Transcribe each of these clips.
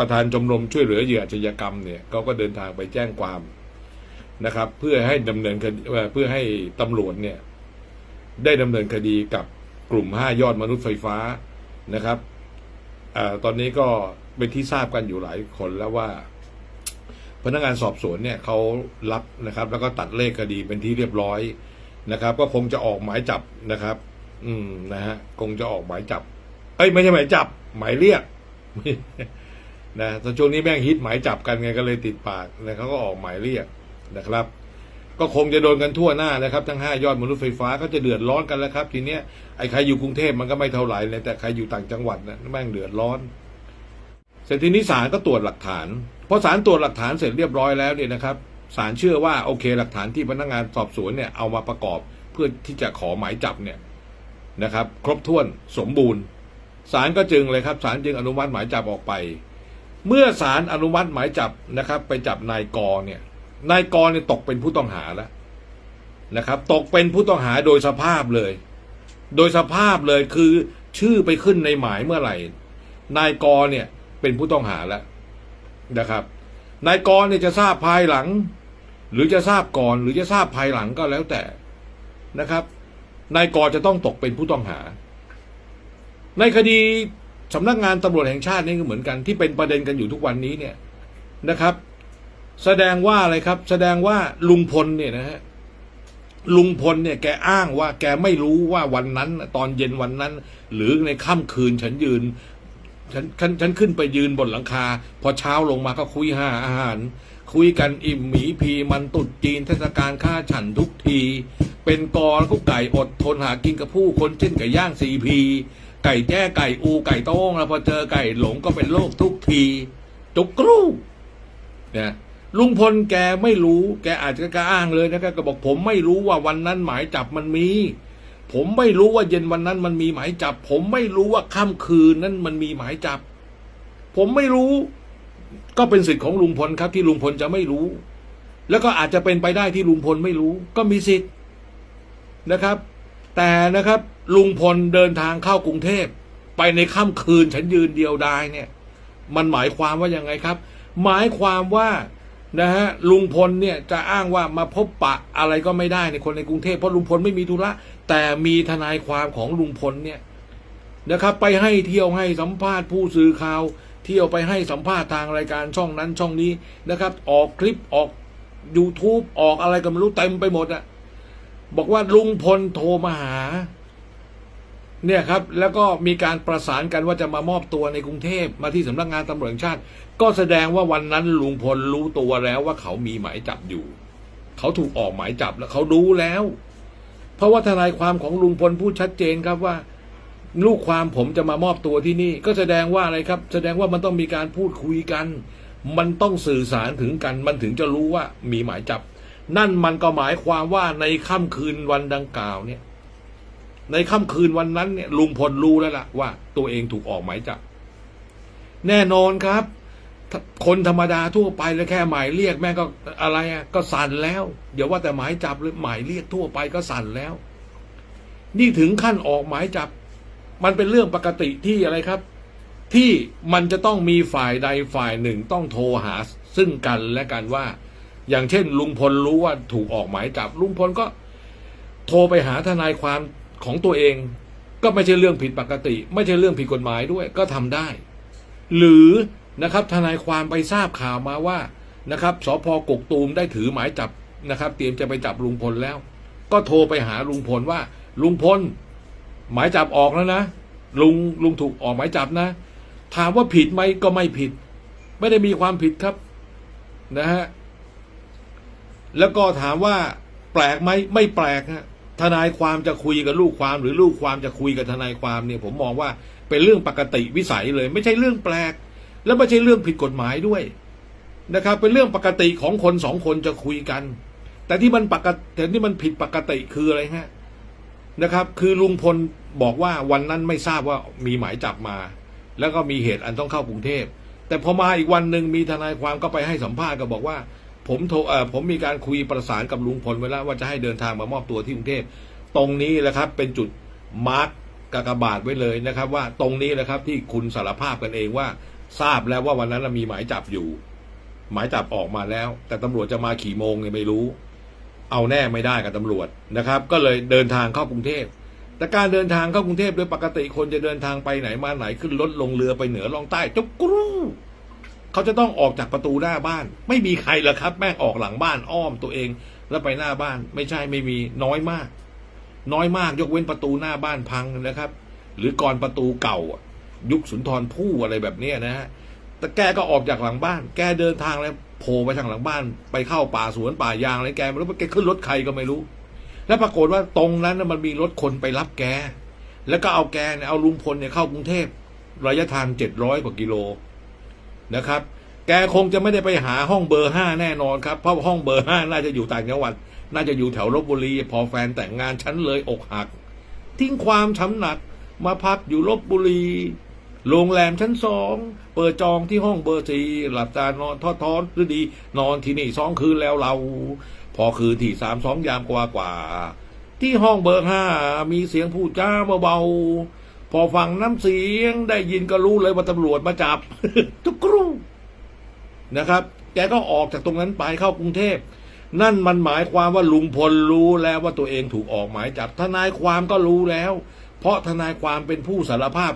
ประธานชมรมช่วยเหลือเหยื่ออาชญากรรมเนี่ยเขาก็เดินทางไปแจ้งความนะครับ เพื่อให้ดำเนินคดีเพื่อให้ตำรวจเนี่ย ได้ดำเนินคดีกับกลุ่มห้ายอดมนุษย์ไฟฟ้านะครับอตอนนี้ก็เป็นที่ทราบกันอยู่หลายคนแล้วว่า พนักงานสอบสวนเนี่ยเขารับนะครับ แล้วก็ตัดเลขคดีเป็นที่เรียบร้อยนะครับ ก็คงจะออกหมายจับนะครับ อืมนะฮะคงจะออกหมายจับ เอ้ยไม่ใช่หมายจับ หมายเรียก นะตอนช่วงนี้แม่งฮิตหมายจับกันไงก็เลยติดปากนะเขาก็ออกหมายเรียกนะครับ ก็คงจะโดนกันทั่วหน้านะครับ ทั้งห้ายอดมนุษย์ไฟฟ้าก็จะเดือดร้อนกันแล้วครับ ทีเนี้ยไอ้ใครอยู่กรุงเทพมันก็ไม่เท่าไหร่เลยแต่ใครอยู่ต่างจังหวัดนะแม่งเดือดร้อนเสร็จทีนี้ศาลก็ตรวจหลักฐานพอศาลตรวจหลักฐานเสร็จเรียบร้อยแล้วเนี่ยนะครับศาลเชื่อว่าโอเคหลักฐานที่พนักงานสอบสวนเนี่ยเอามาประกอบเพื่อที่จะขอหมายจับเนี่ยนะครับ ครบถ้วนสมบูรณ์ศาลก็จึงเลยครับศาลจึงอนุมัติหมายจับออกไป เมื่อศาลอนุมัติหมายจับนะครับ ไปจับนายกอเนี่ยนายกอเนี่ยตกเป็นผู้ต้องหาแล้วนะครับ ตกเป็นผู้ต้องหาโดยสภาพเลย โดยสภาพเลยคือชื่อไปขึ้นในหมายเมื่อไหร่ นายกอเนี่ยเป็นผู้ต้องหาแล้วนะครับ นายกรเนี่ยจะทราบภายหลัง หรือจะทราบก่อน หรือจะทราบภายหลังก็แล้วแต่นะครับ นายกรจะต้องตกเป็นผู้ต้องหา ในคดี สำนักงานตำรวจแห่งชาตินี่ก็เหมือนกันที่เป็นประเด็นกันอยู่ทุกวันนี้เนี่ยนะครับ แสดงว่าอะไรครับ แสดงว่าลุงพลเนี่ยนะฮะลุงพลเนี่ยแกอ้างว่า แกไม่รู้ว่าวันนั้น ตอนเย็นวันนั้น หรือในค่ำคืนฉันยืนฉันฉันฉันขึ้นไปยืนบนหลังคา พอเช้าลงมาก็คุยหาอาหาร คุยกันอิ่มหมีพีมันตุดจีนเทศกาลข้าฉันทุกที เป็นกอแล้วก็ไก่อดทนหากินกับผู้คนเช่นไก่ย่างซีพี ไก่แจ้ไก่อูไก่โต้งแล้วพอเจอไก่หลงก็เป็นโรคทุกทีจุกกรูเนี่ยลุงพลแกไม่รู้แกอาจจะกล้าอ้างเลยนะครับก็บอกผมไม่รู้ว่าวันนั้นหมายจับมันมี ผมไม่รู้ว่าเย็นวันนั้นมันมีหมายจับ ผมไม่รู้ว่าค่ำคืนนั้นมันมีหมายจับ ผมไม่รู้ ก็เป็นสิทธิ์ของลุงพลครับที่ลุงพลจะไม่รู้ แล้วก็อาจจะเป็นไปได้ที่ลุงพลไม่รู้ ก็มีสิทธิ์นะครับ แต่นะครับลุงพลเดินทางเข้ากรุงเทพไปในค่ำคืนฉันยืนเดียวดายเนี่ย มันหมายความว่ายังไงครับ หมายความว่านะฮะลุงพลเนี่ยจะอ้างว่ามาพบปะอะไรก็ไม่ได้ในคนในกรุงเทพเพราะลุงพลไม่มีธุระแต่มีทนายความของลุงพลเนี่ยนะครับ ไปให้เที่ยวให้สัมภาษณ์ผู้สื่อข่าว เที่ยวไปให้สัมภาษณ์ทางรายการช่องนั้นช่องนี้นะครับ ออกคลิปออก YouTube ออกอะไรก็ไม่รู้เต็มไปหมดอะ บอกว่าลุงพลโทรมาหา เนี่ยครับ แล้วก็มีการประสานกันว่าจะมามอบตัวในกรุงเทพมาที่สำนักงานตำรวจชาติ ก็แสดงว่าวันนั้นลุงพลรู้ตัวแล้วว่าเขามีหมายจับอยู่ เขาถูกออกหมายจับแล้วเขารู้แล้ว เพราะว่าทนายความของลุงพลพูดชัดเจนครับว่า ลูกความผมจะมามอบตัวที่นี่ ก็แสดงว่าอะไรครับ แสดงว่ามันต้องมีการพูดคุยกัน มันต้องสื่อสารถึงกัน มันถึงจะรู้ว่ามีหมายจับ นั่นมันก็หมายความว่าในค่ำคืนวันดังกล่าวเนี่ย ในค่ำคืนวันนั้นเนี่ยลุงพลรู้แล้วล่ะว่า ตัวเองถูกออกหมายจับแน่นอนครับ คนธรรมดาทั่วไปแล้วแค่หมายเรียกแม่ก็อะไรอะก็สั่นแล้วเดี๋ยวว่าแต่หมายจับหรือหมายเรียกทั่วไปก็สั่นแล้ว นี่ถึงขั้นออกหมายจับ มันเป็นเรื่องปกติที่อะไรครับ ที่มันจะต้องมีฝ่ายใดฝ่ายหนึ่งต้องโทรหาซึ่งกันและกันว่า อย่างเช่น ลุงพลรู้ว่าถูกออกหมายจับลุงพลก็โทรไปหาทนายความของตัวเอง ก็ไม่ใช่เรื่องผิดปกติ ไม่ใช่เรื่องผิดกฎหมายด้วย ก็ทำได้ หรือนะครับทนายความไปทราบข่าวมาว่านะครับสพกกตูมได้ถือหมายจับนะครับ เตรียมจะไปจับลุงพลแล้ว ก็โทรไปหาลุงพลว่า ลุงพลหมายจับออกแล้วนะลุงลุงถูกออกหมายจับนะ ถามว่าผิดไหมก็ไม่ผิด ไม่ได้มีความผิดครับนะฮะ แล้วก็ถามว่าแปลกไหมไม่แปลกฮะทนายความจะคุยกับลูกความ หรือลูกความจะคุยกับทนายความเนี่ย ผมมองว่าเป็นเรื่องปกติวิสัยเลย ไม่ใช่เรื่องแปลก แล้วไม่ใช่เรื่องผิดกฎหมายด้วยนะครับ เป็นเรื่องปกติของคนสองคนจะคุยกัน แต่ที่มันปกติแต่ที่มันผิดปกติคืออะไรฮะนะครับ คือลุงพลบอกว่าวันนั้นไม่ทราบว่ามีหมายจับมา แล้วก็มีเหตุอันต้องเข้ากรุงเทพแต่พอมาอีกวันหนึ่งมีทนายความก็ไปให้สัมภาษณ์ก็บอกว่า ผมโทรผมมีการคุยประสานกับลุงพลไว้แล้วว่าจะให้เดินทางมามอบตัวที่กรุงเทพตรงนี้แหละครับเป็นจุดมาร์กกากบาทไว้เลยนะครับ ว่าตรงนี้แหละครับที่คุณสารภาพกันเองว่า ทราบแล้วว่าวันนั้นมีหมายจับอยู่ หมายจับออกมาแล้ว แต่ตำรวจจะมาขี่โมงเนี่ยไม่รู้ เอาแน่ไม่ได้กับตำรวจนะครับ ก็เลยเดินทางเข้ากรุงเทพแต่การเดินทางเข้ากรุงเทพโดยปกติคนจะเดินทางไปไหนมาไหนขึ้นรถลงเรือไปเหนือลงใต้จุกกรู เขาจะต้องออกจากประตูหน้าบ้าน ไม่มีใครหรอครับ แม่งออกหลังบ้านอ้อมตัวเอง แล้วไปหน้าบ้าน ไม่ใช่ไม่มีน้อยมาก น้อยมากยกเว้นประตูหน้าบ้านพังนะครับ หรือก่อนประตูเก่า ยุคสุนทรภู่อะไรแบบนี้นะฮะแต่แกก็ออกจากหลังบ้าน แกเดินทางแล้วโผล่ไปทางหลังบ้าน ไปเข้าป่าสวนป่ายางอะไรแกไม่รู้แกขึ้นรถใครก็ไม่รู้ แล้วปรากฏว่าตรงนั้นมันมีรถคนไปรับแกแล้วก็เอาแกเนี่ยเอาลุงพลเนี่ยเข้ากรุงเทพระยะทางเจ็ดร้อยกว่ากิโล นะครับ แกคงจะไม่ได้ไปหาห้องเบอร์ห้าแน่นอนครับ เพราะห้องเบอร์ห้าน่าจะอยู่ต่างจังหวัด น่าจะอยู่แถวลบบุรี พอแฟนแต่งงานฉันเลยอกหัก ทิ้งความช้ำหนักมาพักอยู่ลบบุรีโรงแรมชั้นสอง เปิดจองที่ห้องเบอร์สี่หลับตานอนทอดทอนหรือดี นอนที่นี่สองคืนแล้วเรา พอคืนที่สามสองยามกว่ากว่า ที่ห้องเบอร์ห้ามีเสียงพูดจ้าเบาๆ พอฟังน้ำเสียงได้ยินก็รู้เลยว่าตำรวจมาจับทุกครู่นะครับ แกก็ออกจากตรงนั้นไปเข้ากรุงเทพ นั่นมันหมายความว่าลุงพลรู้แล้วว่าตัวเองถูกออกหมายจับ ทนายความก็รู้แล้ว เพราะทนายความเป็นผู้สารภาพ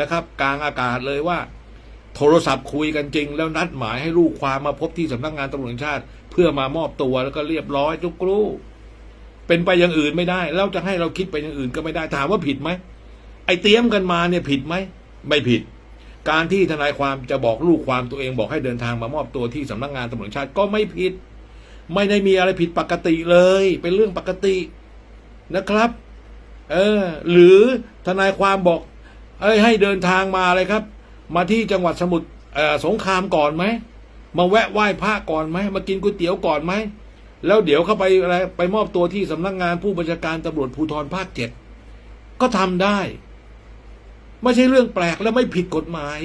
นะครับ กลางอากาศเลยว่า โทรศัพท์คุยกันจริง แล้วนัดหมายให้ลูกความมาพบที่สำนักงานตำรวจแห่งชาติ เพื่อมามอบตัวแล้วก็เรียบร้อยทุกครู่ เป็นไปอย่างอื่นไม่ได้แล้วจะให้เราคิดไปอย่างอื่นก็ไม่ได้ถามว่าผิดไหม ไอ้เตรียมกันมาเนี่ยผิดไหมไม่ผิด การที่ทนายความจะบอกลูกความตัวเองบอกให้เดินทางมามอบตัวที่สำนักงานตำรวจชาติก็ไม่ผิด ไม่ได้มีอะไรผิดปกติเลย เป็นเรื่องปกตินะครับ เออ หรือทนายความบอก เอ้ยให้เดินทางมาเลยครับ มาที่จังหวัดสมุทรสงครามก่อนไหมมาแวะไหว้พระก่อนไหมมากินก๋วยเตี๋ยวก่อนไหมแล้วเดี๋ยวเข้าไปอะไรไปมอบตัวที่สำนักงานผู้บัญชาการตำรวจภูธรภาคเจ็ดก็ทำได้ ไม่ใช่เรื่องแปลกและไม่ผิดกฎหมาย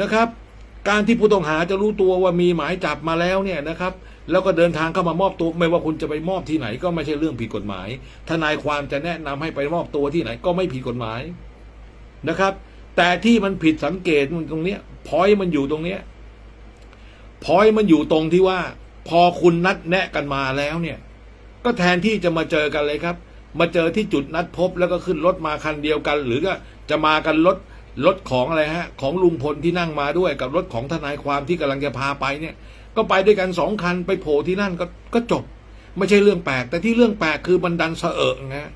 นะครับ การที่ผู้ต้องหาจะรู้ตัวว่ามีหมายจับมาแล้วเนี่ยนะครับ แล้วก็เดินทางเข้ามามอบตัวไม่ว่าคุณจะไปมอบที่ไหน ก็ไม่ใช่เรื่องผิดกฎหมาย ทนายความจะแนะนำให้ไปมอบตัวที่ไหน ก็ไม่ผิดกฎหมายนะครับ แต่ที่มันผิดสังเกตมันตรงเนี้ยพอยมันอยู่ตรงเนี้ยพอยมันอยู่ตรงที่ว่า พอคุณนัดแนะกันมาแล้วเนี่ย ก็แทนที่จะมาเจอกันเลยครับ มาเจอที่จุดนัดพบแล้วก็ขึ้นรถมาคันเดียวกัน หรือก็ จะมากันรถรถของอะไรฮะ ของลุงพลที่นั่งมาด้วยกับรถของทนายความที่กำลังจะพาไปเนี่ย ก็ไปด้วยกันสองคันไปโผล่ที่นั่นก็ก็จบ ไม่ใช่เรื่องแปลก แต่ที่เรื่องแปลกคือมันดันเสอะนะ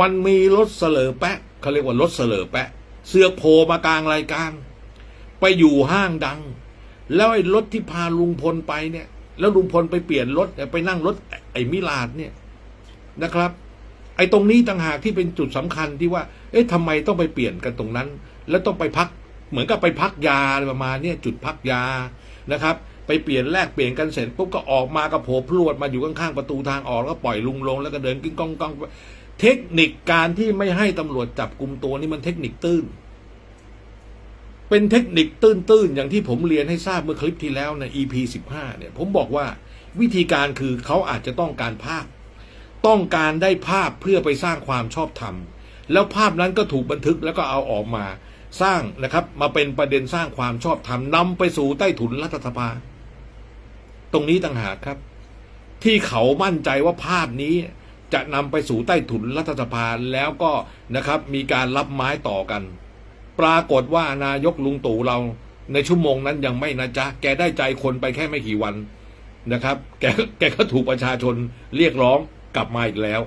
มันมีรถเสลอแปะเขาเรียกว่ารถเสลอแปะ เสือโผล่มากลางรายการ ไปอยู่ห้างดัง แล้วไอ้รถที่พาลุงพลไปเนี่ย แล้วลุงพลไปเปลี่ยนรถไปนั่งรถไอ้มิลาดเนี่ยนะครับ ไอ้ตรงนี้ต่างหากที่เป็นจุดสำคัญที่ว่า เอ๊ะทำไมต้องไปเปลี่ยนกันตรงนั้น แล้วต้องไปพักเหมือนกับไปพักยาอะไรประมาณเนี้ยจุดพักยานะครับ ไปเปลี่ยนแลกเปลี่ยนกันเสร็จปุ๊บก็ออกมาก็โผล่พรวดมาอยู่ข้างๆประตูทางออกแล้วก็ปล่อยลุงลงแล้วก็เดินกิ้งก้องก้องเทคนิคการที่ไม่ให้ตำรวจจับกลุ่มตัวนี่มันเทคนิคตื้น เป็นเทคนิคตื้นๆอย่างที่ผมเรียนให้ทราบเมื่อคลิปที่แล้วใน EP 15เนี่ย ผมบอกว่าวิธีการคือเขาอาจจะต้องการภาพ ต้องการได้ภาพเพื่อไปสร้างความชอบธรรม แล้วภาพนั้นก็ถูกบันทึกแล้วก็เอาออกมา สร้างนะครับ มาเป็นประเด็นสร้างความชอบธรรมนำไปสู่ใต้ถุนรัฐสภา ตรงนี้ต่างหากครับ ที่เขามั่นใจว่าภาพนี้จะนำไปสู่ใต้ถุนรัฐสภาแล้วก็นะครับ มีการรับไม้ต่อกัน ปรากฏว่านายกลุงตู่เราในชั่วโมงนั้นยังไม่นะจ๊ะ แกได้ใจคนไปแค่ไม่กี่วันนะครับ แกแกก็ถูกประชาชนเรียกร้องกลับมาอีกแล้ว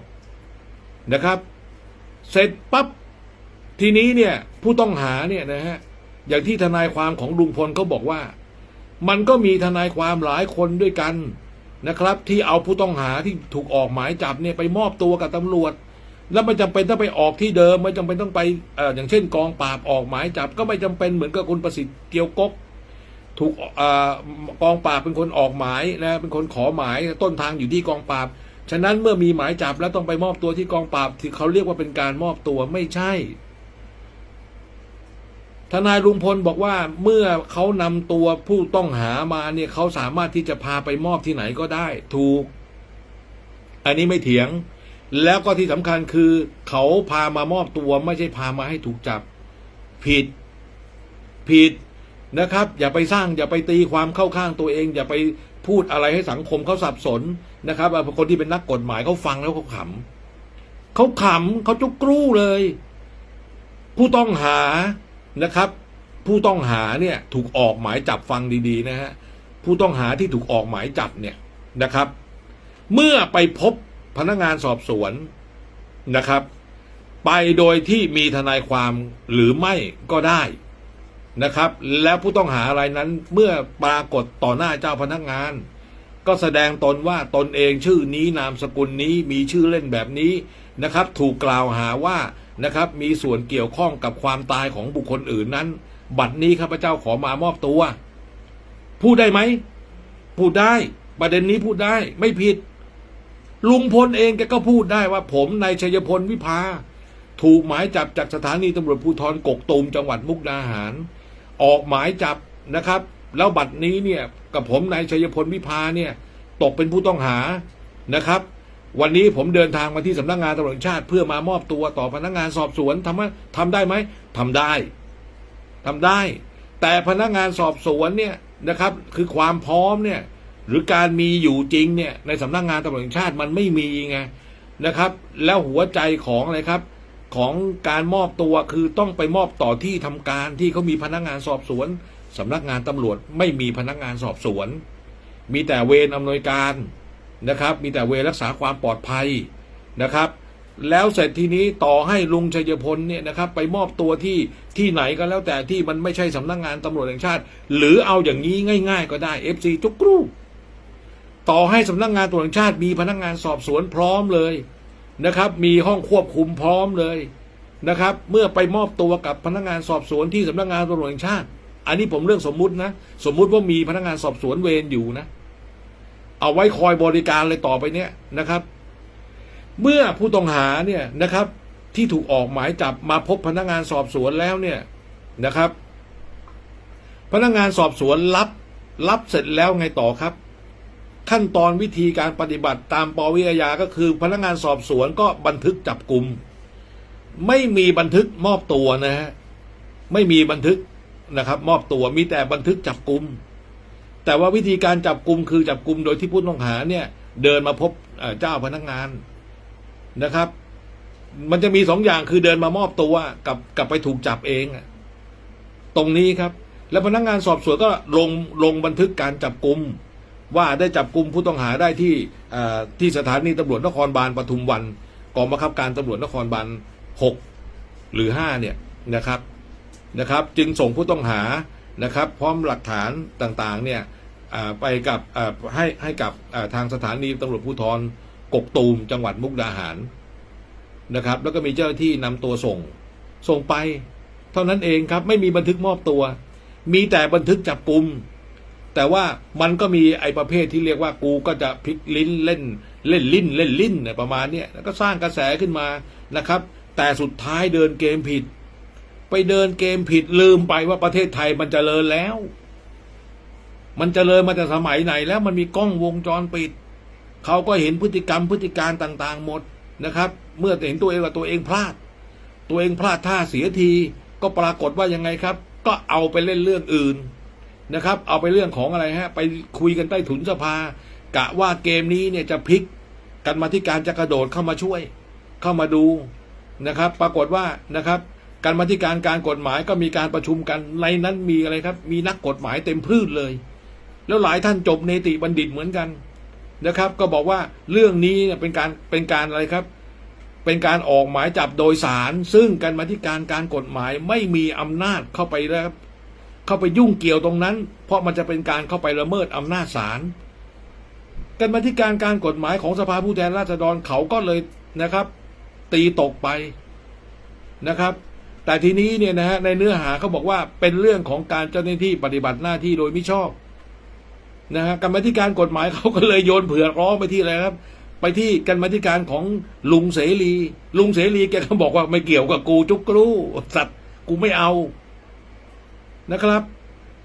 นะครับ เสร็จปั๊บทีนี้เนี่ย ผู้ต้องหาเนี่ยนะฮะอย่างที่ทนายความของลุงพลเขาบอกว่า มันก็มีทนายความหลายคนด้วยกันนะครับ ที่เอาผู้ต้องหาที่ถูกออกหมายจับเนี่ยไปมอบตัวกับตำรวจ แล้วไม่จำเป็นต้องไปออกที่เดิม ไม่จำเป็นต้องไปออย่างเช่น กองปราบออกหมายจับ ก็ไม่จำเป็นเหมือนกับคุณประสิทธิ์เกียวกกถูกอกองปราบเป็นคนออกหมายนะเป็นคนขอหมายต้นทางอยู่ที่กองปราบ ฉะนั้นเมื่อมีหมายจับแล้วต้องไปมอบตัวที่กองปราบที่เขาเรียกว่าเป็นการมอบตัวไม่ใช่ ทนายลุงพลบอกว่าเมื่อเขานำตัวผู้ต้องหามาเนี่ยเขาสามารถที่จะพาไปมอบที่ไหนก็ได้ ถูก อันนี้ไม่เถียง แล้วก็ที่สำคัญคือ เขาพามามอบตัวไม่ใช่พามาให้ถูกจับ ผิด ผิดนะครับ อย่าไปสร้างอย่าไปตีความเข้าข้างตัวเอง อย่าไป พูดอะไรให้สังคมเขาสับสนนะครับคนที่เป็นนักกฎหมายเขาฟังแล้วเขาขำเขาขำเขาจุกกรู้เลย ผู้ต้องหานะครับ ผู้ต้องหาเนี่ยถูกออกหมายจับฟังดีๆนะฮะผู้ต้องหาที่ถูกออกหมายจับเนี่ยนะครับ เมื่อไปพบพนักงานสอบสวนนะครับ ไปโดยที่มีทนายความหรือไม่ก็ได้ นะครับ แล้วผู้ต้องหารายนั้นเมื่อปรากฏต่อหน้าเจ้าพนักงาน ก็แสดงตนว่าตนเองชื่อนี้นามสกุลนี้มีชื่อเล่นแบบนี้นะครับ ถูกกล่าวหาว่านะครับ มีส่วนเกี่ยวข้องกับความตายของบุคคลอื่นนั้น บัดนี้ข้าพเจ้าขอมามอบตัว พูดได้ไหมพูดได้ ประเด็นนี้พูดได้ไม่ผิด ลุงพลเองแกก็พูดได้ว่า ผมนายชัยพลวิภาถูกหมายจับจากสถานีตำรวจภูธรกกตูมจังหวัดมุกดาหาร ออกหมายจับนะครับ แล้วบัดนี้เนี่ยกับผมนายชัยพลวิภาเนี่ยตกเป็นผู้ต้องหานะครับ วันนี้ผมเดินทางมาที่สำนักงานตำรวจแห่งชาติ เพื่อมามอบตัวต่อพนักงานสอบสวนทำไหมทำได้ไหมทำได้ทำได้ แต่พนักงานสอบสวนเนี่ยนะครับ คือความพร้อมเนี่ยหรือการมีอยู่จริงเนี่ยในสำนักงานตำรวจแห่งชาติมันไม่มีไงนะครับ แล้วหัวใจของอะไรครับ ของการมอบตัวคือต้องไปมอบต่อที่ทำการที่เขามีพนักงานสอบสวนสำนักงานตำรวจไม่มีพนักงานสอบสวน มีแต่เวรอำนวยการนะครับ มีแต่เวรรักษาความปลอดภัยนะครับ แล้วเสร็จทีนี้ต่อให้ลุงชัยพลเนี่ยนะครับ ไปมอบตัวที่ที่ไหนก็แล้วแต่ที่มันไม่ใช่สำนักงานตำรวจแห่งชาติ หรือเอาอย่างนี้ง่าย ๆ ก็ได้ FC จุกรูต่อให้สำนักงานตำรวจแห่งชาติมีพนักงานสอบสวนพร้อมเลย นะครับ มีห้องควบคุมพร้อมเลยนะครับ เมื่อไปมอบตัวกับพนักงานสอบสวนที่สำนักงานตำรวจแห่งชาติ อันนี้ผมเรื่องสมมุตินะ สมมุติว่ามีพนักงานสอบสวนเวรอยู่นะ เอาไว้คอยบริการเลยต่อไปเนี้ยนะครับ เมื่อผู้ต้องหาเนี่ยนะครับ ที่ถูกออกหมายจับมาพบพนักงานสอบสวนแล้วเนี่ยนะครับ พนักงานสอบสวนรับ รับเสร็จแล้วไงต่อครับ ขั้นตอนวิธีการปฏิบัติตามปวิอาญาก็คือ พนักงานสอบสวนก็บันทึกจับกลุ่มไม่มีบันทึกมอบตัวนะฮะไม่มีบันทึกนะครับ มอบตัวมีแต่บันทึกจับกลุ่มแต่ว่าวิธีการจับกลุ่มคือจับกลุ่มโดยที่ผู้ต้องหาเนี่ย เดินมาพบเจ้าพนักงานนะครับ มันจะมีสองอย่างคือเดินมามอบตัวกับกับไปถูกจับเองตรงนี้ครับ แล้วพนักงานสอบสวนก็ลงลงบันทึกการจับกลุ่ม ว่าได้จับกลุ่มผู้ต้องหาได้ที่ที่สถานีตำรวจนครบาลปทุมวันกองบังคับการตำรวจนครบาลหกหรือห้าเนี่ยนะครับนะครับ จึงส่งผู้ต้องหานะครับ พร้อมหลักฐานต่างๆเนี่ยไปกับให้ให้กับทางสถานีตำรวจภูธรกกตูมจังหวัดมุกดาหารนะครับ แล้วก็มีเจ้าหน้าที่นำตัวส่งส่งไป เท่านั้นเองครับไม่มีบันทึกมอบตัว มีแต่บันทึกจับกลุ่ม แต่ว่ามันก็มีไอ้ประเภทที่เรียกว่ากูก็จะพลิกลิ้นเล่นเล่นลิ้นเล่นลิ้นเนี่ยประมาณเนี้ยแล้วก็สร้างกระแสขึ้นมานะครับ แต่สุดท้ายเดินเกมผิด ไปเดินเกมผิดลืมไปว่าประเทศไทยมันจเจริญแล้ว มันจเจริญมาแต่สมัยไหนแล้วมันมีกล้องวงจรปิดเขาก็เห็นพฤติกรรมพฤติการต่างๆ หมดนะครับ เมื่อเห็นตัวเองว่าตัวเองพลาด ตัวเองพลาดท่าเสียทีก็ปรากฏว่ายังไงครับ ก็เอาไปเล่นเรื่องอื่น นะครับ เอาไปเรื่องของอะไรฮะ ไปคุยกันใต้ถุนสภา กะว่าเกมนี้เนี่ยจะพลิกกันมาที่การจะกระโดดเข้ามาช่วย เข้ามาดูนะครับ ปรากฏว่านะครับการมาที่การการกฎหมายก็มีการประชุมกันในนั้นมีอะไรครับ มีนักกฎหมายเต็มพืชเลย แล้วหลายท่านจบเนติบัณฑิตเหมือนกันนะครับ ก็บอกว่าเรื่องนี้เนี่ยเป็นการเป็นการอะไรครับ เป็นการออกหมายจับโดยสาร ซึ่งการมาที่การการกฎหมายไม่มีอำนาจเข้าไปแล้วครับ เข้าไปยุ่งเกี่ยวตรงนั้น เพราะมันจะเป็นการเข้าไปละเมิดอำนาจศาลการมาที่การการกฎหมายของสภาผู้แทนราษฎรเขาก็เลยนะครับ ตีตกไปนะครับ แต่ทีนี้เนี่ยนะฮะในเนื้อหาเขาบอกว่าเป็นเรื่องของการเจ้าหน้าที่ปฏิบัติหน้าที่โดยมิชอบนะฮะกรรมาธิการกฎหมายเขาก็เลยโยนเผือกร้องไปที่อะไรครับ ไปที่กรรมาธิการของลุงเสรี ลุงเสรีแกก็บอกว่าไม่เกี่ยวกับกูจุกกรูสัตว์กูไม่เอา นะครับ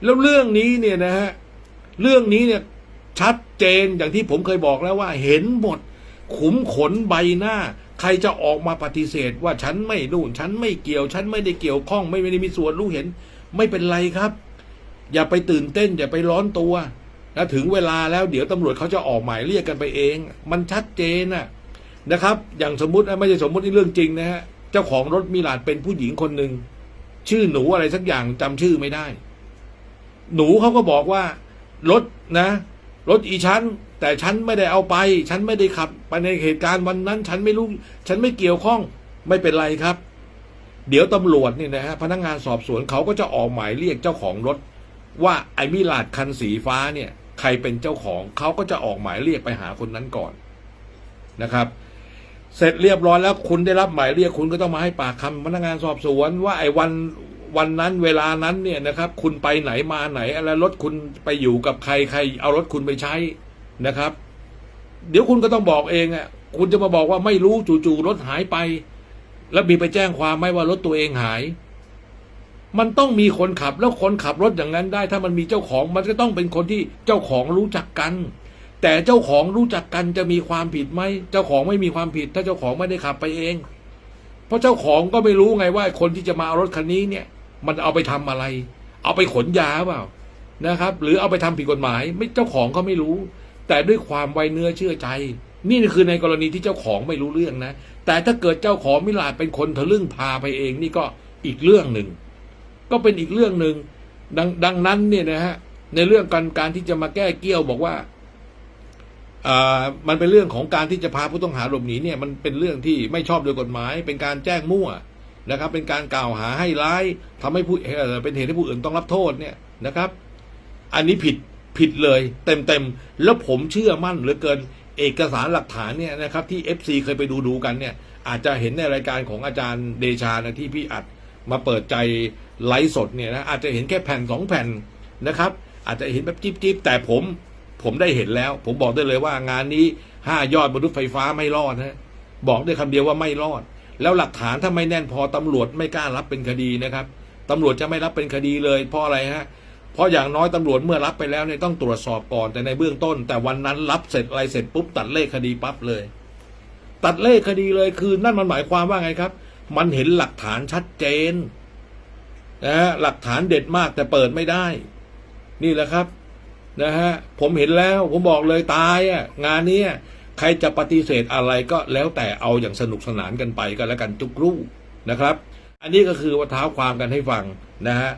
แล้วเรื่องนี้เนี่ยนะฮะเรื่องนี้เนี่ยชัดเจนอย่างที่ผมเคยบอกแล้วว่า เห็นหมด ขุมขนใบหน้า ใครจะออกมาปฏิเสธว่าฉันไม่นู่นฉันไม่เกี่ยว ฉันไม่ได้เกี่ยวข้องไม่ได้มีส่วนรู้เห็น ไม่เป็นไรครับ อย่าไปตื่นเต้น อย่าไปร้อนตัวนะถึงเวลาแล้วเดี๋ยวตำรวจเขาจะออกหมายเรียกกันไปเอง มันชัดเจนนะนะครับ อย่างสมมติไม่ใช่สมมตินี่เรื่องจริงนะฮะเจ้าของรถมิลานเป็นผู้หญิงคนหนึ่ง ชื่อหนูอะไรสักอย่างจำชื่อไม่ได้ หนูเขาก็บอกว่ารถนะรถอีฉันแต่ฉันไม่ได้เอาไป ฉันไม่ได้ขับ ไปในเหตุการณ์วันนั้น ฉันไม่รู้ ฉันไม่เกี่ยวข้องไม่เป็นไรครับ เดี๋ยวตำรวจนี่นะฮะพนักงานสอบสวนเขาก็จะออกหมายเรียกเจ้าของรถ ว่าไอ้มิลาดคันสีฟ้าเนี่ย ใครเป็นเจ้าของเขาก็จะออกหมายเรียกไปหาคนนั้นก่อนนะครับ เสร็จเรียบร้อยแล้วคุณได้รับหมายเรียกคุณก็ต้องมาให้ปากคำพนักงานสอบสวนว่าไอ้วันวันนั้นเวลานั้นเนี่ยนะครับ คุณไปไหนมาไหนอะไรรถคุณไปอยู่กับใครใคร เอารถคุณไปใช้นะครับ เดี๋ยวคุณก็ต้องบอกเองอะคุณจะมาบอกว่าไม่รู้จู่ๆรถหายไป แล้วมีไปแจ้งความไหมว่ารถตัวเองหาย มันต้องมีคนขับแล้วคนขับรถอย่างนั้นได้ ถ้ามันมีเจ้าของมันก็ต้องเป็นคนที่เจ้าของรู้จักกัน แต่เจ้าของรู้จักกันจะมีความผิดไหมเจ้าของไม่มีความผิด ถ้าเจ้าของไม่ได้ขับไปเอง เพราะเจ้าของก็ไม่รู้ไงว่าคนที่จะมาเอารถคันนี้เนี่ย มันเอาไปทำอะไร เอาไปขนยาเปล่านะครับ หรือเอาไปทำผิดกฎหมาย ไม่เจ้าของก็ไม่รู้ แต่ด้วยความไวเนื้อเชื่อใจ นี่คือในกรณีที่เจ้าของไม่รู้เรื่องนะ แต่ถ้าเกิดเจ้าของมิลาดเป็นคนทะลึ่งพาไปเองนี่ก็อีกเรื่องหนึ่งก็เป็นอีกเรื่องหนึ่งดังดังนั้นเนี่ยนะฮะในเรื่องการการที่จะมาแก้เกี้ยวบอกว่า มันเป็นเรื่องของการที่จะพาผู้ต้องหาหลบหนีเนี่ยมันเป็นเรื่องที่ไม่ชอบโดยกฎหมาย เป็นการแจ้งมั่วนะครับ เป็นการกล่าวหาให้ร้ายทำให้ผู้เป็นเหตุให้ผู้อื่นต้องรับโทษเนี่ยนะครับ อันนี้ผิดผิดเลย เต็มเต็มแล้วผมเชื่อมั่นเหลือเกินเอกสารหลักฐานเนี่ยนะครับ ที่ FC เคยไปดูดูกันเนี่ย อาจจะเห็นในรายการของอาจารย์เดชานะที่พี่อัดมาเปิดใจไลฟ์สดเนี่ยนะอาจจะเห็นแค่แผ่นสองแผ่นนะครับ อาจจะเห็นแบบจิ๊บจิ๊บแต่ผม ผมได้เห็นแล้ว ผมบอกได้เลยว่างานนี้ห้ายอดมนุษย์ไฟฟ้าไม่รอดนะบอกได้คำเดียวว่าไม่รอด แล้วหลักฐานถ้าไม่แน่นพอตำรวจไม่กล้ารับเป็นคดีนะครับตำรวจจะไม่รับเป็นคดีเลยเพราะอะไรฮะเพราะอย่างน้อยตำรวจเมื่อรับไปแล้วเนี่ยต้องตรวจสอบก่อนแต่ในเบื้องต้น แต่วันนั้นรับเสร็จอะไรเสร็จปุ๊บตัดเลขคดีปั๊บเลย ตัดเลขคดีเลยคือนั่นมันหมายความว่าไงครับ มันเห็นหลักฐานชัดเจนนะฮะหลักฐานเด็ดมากแต่เปิดไม่ได้ นี่แหละครับ นะฮะผมเห็นแล้วผมบอกเลยตายอะงานนี้ใครจะปฏิเสธอะไรก็แล้วแต่เอาอย่างสนุกสนานกันไปก็แล้วกันทุกรูปนะครับ อันนี้ก็คือว่าเท้าความกันให้ฟังนะฮะ